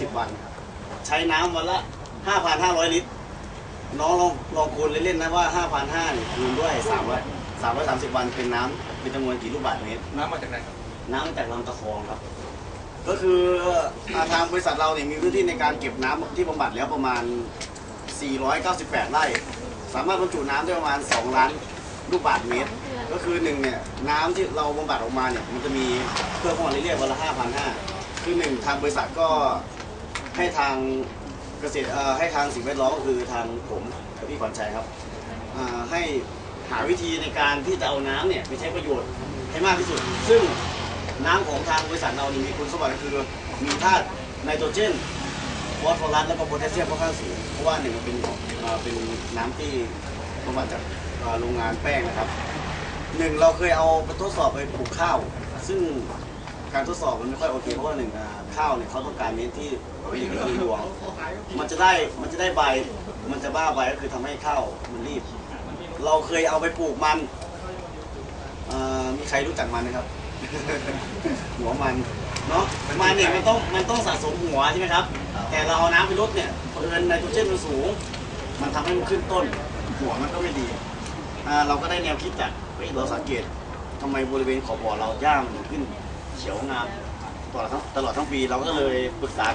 สิบวันใช้น้ำวันละห้าพันห้าร้อยลิตร น้องลองลองคูณเล่นๆนะว่าห้าพันห้าคูณด้วยสามร้อยสามร้อยสามสิบวันเป็นน้ำเป็นจำนวนกี่ลูกบาศก์เมตร น้ำมาจากไหนครับ น้ำจากลำตะคองครับ ก็คืออ่าทางบริษัทเราเนี่ยมีพื้นที่ในการเก็บน้ำที่บำบัดแล้วประมาณ 498 ไร่ สามารถบรรจุน้ำได้ประมาณ 2 ล้านลูกบาศก์เมตร ก็คือหนึ่งเนี่ยน้ำที่เราบำบัดออกมาเนี่ยมันจะมีเครื่องของเราเรียกวันละ5,500คือหนึ่งทางบริษัทก็ ให้ทางเกษตรให้ทางสิ่งแวดล้อมก็คือทางผมกับพี่ขวัญชัยครับให้หาวิธีในการที่จะเอาน้ำเนี่ยไปใช้ประโยชน์ให้มากที่สุด ซึ่งน้ำของทางบริษัทเรานี่มีคุณสมบัติคือมีธาตุไนโตรเจนฟอสฟอรัสแล้วก็โพแทสเซียมค่อนข้างสูงเพราะว่าหนึ่งมันเป็นเป็นน้ำที่บำบัดจากโรงงานแป้งนะครับหนึ่งเราเคยเอาไปทดสอบไปปลูกข้าว ซึ่ง การทดสอบมันไม่ค่อยโอเคเพราะว่าหนึ่งอ่าข้าวเนี่ยเขาต้องการเน้นที่เป็นกระตือรวงมันจะได้มันจะได้ใบ มันจะบ้าใบก็คือทำให้ข้าวมันรีบ เราเคยเอาไปปลูกมันอ่อมีใครรู้จักมันไหมครับ หัวมันเนาะมันเนี่ยมันต้องมันต้องสะสมหัวใช่ไหมครับ แต่เราเอาน้ำไปลดเนี่ยเพราะเอิญไนโตรเจนมันสูง มันทำให้มันขึ้นต้น หัวมันก็ไม่ดีอ่าเราก็ได้แนวคิดจากเฮ้ยเราสังเกตทำไมบริเวณขอบบ่อเราหญ้ามันขึ้น เขียวงามตลอดทั้งตลอดทั้งปีเราก็เลยปรึกษา